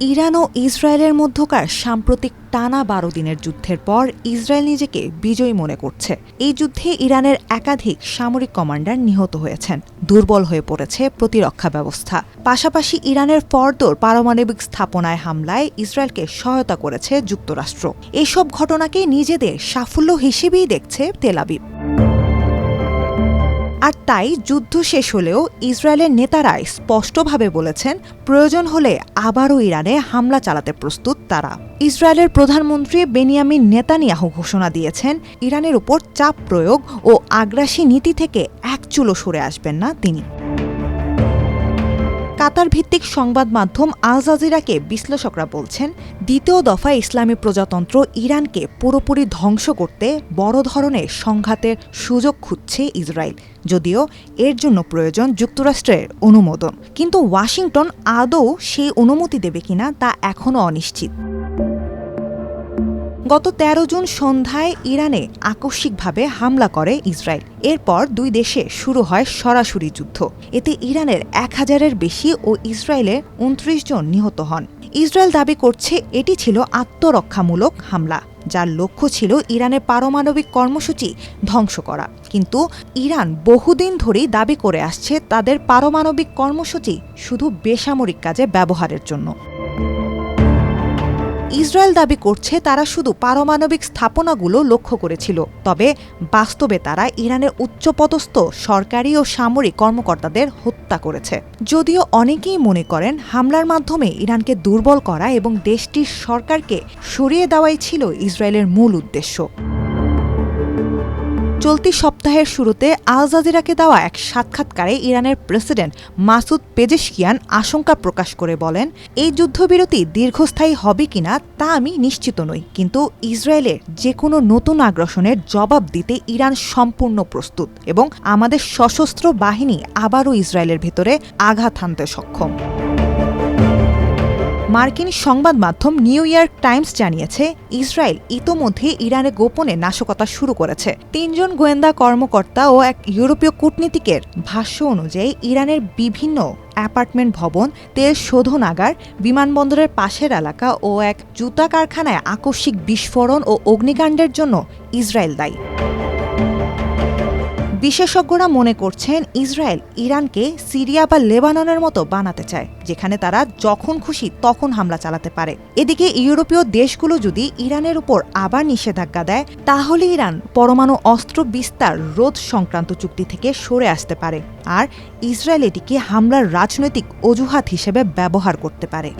Iran ও ইসরায়েলের মধ্যকার সাম্প্রতিক টানা বারো দিনের যুদ্ধের পর ইসরায়েল নিজেকে বিজয়ী মনে করছে। এই যুদ্ধে ইরানের একাধিক সামরিক কমান্ডার নিহত হয়েছেন। দুর্বল হয়ে পড়েছে প্রতিরক্ষা ব্যবস্থা। পাশাপাশি ইরানের ফরদোর পারমাণবিক স্থাপনায় হামলায় ইসরায়েলকে সহায়তা করেছে যুক্তরাষ্ট্র। এসব ঘটনাকে নিজেদের সাফল্য হিসেবেই দেখছে তেলাবিব আর তাই যুদ্ধ শেষ হলেও ইসরায়েলের নেতারাই স্পষ্টভাবে বলেছেন, প্রয়োজন হলে আবারও ইরানে হামলা চালাতে প্রস্তুত তারা। ইসরায়েলের প্রধানমন্ত্রী বেনিয়ামিন নেতানিয়াহু ঘোষণা দিয়েছেন, ইরানের উপর চাপ প্রয়োগ ও আগ্রাসী নীতি থেকে একচুলো সরে আসবেন না তিনি। কাতার ভিত্তিক সংবাদ মাধ্যম আল জাজিরাকে বিশ্লেষকরা বলছেন, দ্বিতীয় দফায় ইসলামী প্রজাতন্ত্র ইরানকে পুরোপুরি ধ্বংস করতে বড় ধরনের সংঘাতের সুযোগ খুঁজছে ইসরায়েল। যদিও এর জন্য প্রয়োজন যুক্তরাষ্ট্রের অনুমোদন। কিন্তু ওয়াশিংটন আদৌ সেই অনুমতি দেবে কিনা তা এখনও অনিশ্চিত। গত ১৩ জুন সন্ধ্যায় ইরানে আকস্মিকভাবে হামলা করে ইসরায়েল। এরপর দুই দেশে শুরু হয় সরাসরি যুদ্ধ। এতে ইরানের এক হাজারের বেশি ও ইসরায়েলের উনত্রিশ জন নিহত হন। ইসরায়েল দাবি করছে এটি ছিল আত্মরক্ষামূলক হামলা, যার লক্ষ্য ছিল ইরানের পারমাণবিক কর্মসূচি ধ্বংস করা। কিন্তু ইরান বহুদিন ধরেই দাবি করে আসছে তাদের পারমাণবিক কর্মসূচি শুধু বেসামরিক কাজে ব্যবহারের জন্য। ইসরায়েল দাবি করছে তারা শুধু পারমাণবিক স্থাপনাগুলো লক্ষ্য করেছিল, তবে বাস্তবে তারা ইরানের উচ্চপদস্থ সরকারি ও সামরিক কর্মকর্তাদের হত্যা করেছে। যদিও অনেকেই মনে করেন হামলার মাধ্যমে ইরানকে দুর্বল করা এবং দেশটির সরকারকে সরিয়ে দেওয়াই ছিল ইসরায়েলের মূল উদ্দেশ্য। চলতি সপ্তাহের শুরুতে আল জাজিরাকে দেওয়া এক সাক্ষাৎকারে ইরানের প্রেসিডেন্ট মাসুদ পেজেশকিয়ান আশঙ্কা প্রকাশ করে বলেন, এই যুদ্ধবিরতি দীর্ঘস্থায়ী হবে কিনা তা আমি নিশ্চিত নই, কিন্তু ইসরায়েলের যে কোনো নতুন আগ্রাসনের জবাব দিতে ইরান সম্পূর্ণ প্রস্তুত এবং আমাদের সশস্ত্র বাহিনী আবারও ইসরায়েলের ভেতরে আঘাত হানতে সক্ষম। মার্কিন সংবাদ মাধ্যম নিউ ইয়র্ক টাইমস জানিয়েছে, ইসরায়েল ইতোমধ্যে ইরানে গোপনে নাশকতা শুরু করেছে। তিনজন গোয়েন্দা কর্মকর্তা ও এক ইউরোপীয় কূটনীতিকের ভাষ্য অনুযায়ী, ইরানের বিভিন্ন অ্যাপার্টমেন্ট ভবন, তেল শোধনাগার, বিমানবন্দরের পাশের এলাকা ও এক জুতা কারখানায় আকস্মিক বিস্ফোরণ ও অগ্নিকাণ্ডের জন্য ইসরায়েল দায়ী। বিশেষজ্ঞরা মনে করছেন ইসরায়েল ইরানকে সিরিয়া বা লেবাননের মতো বানাতে চায়, যেখানে তারা যখন খুশি তখন হামলা চালাতে পারে। এদিকে ইউরোপীয় দেশগুলো যদি ইরানের উপর আবার নিষেধাজ্ঞা দেয়, তাহলে ইরান পরমাণু অস্ত্র বিস্তার রোধ সংক্রান্ত চুক্তি থেকে সরে আসতে পারে, আর ইসরায়েল এটিকে হামলার রাজনৈতিক অজুহাত হিসেবে ব্যবহার করতে পারে।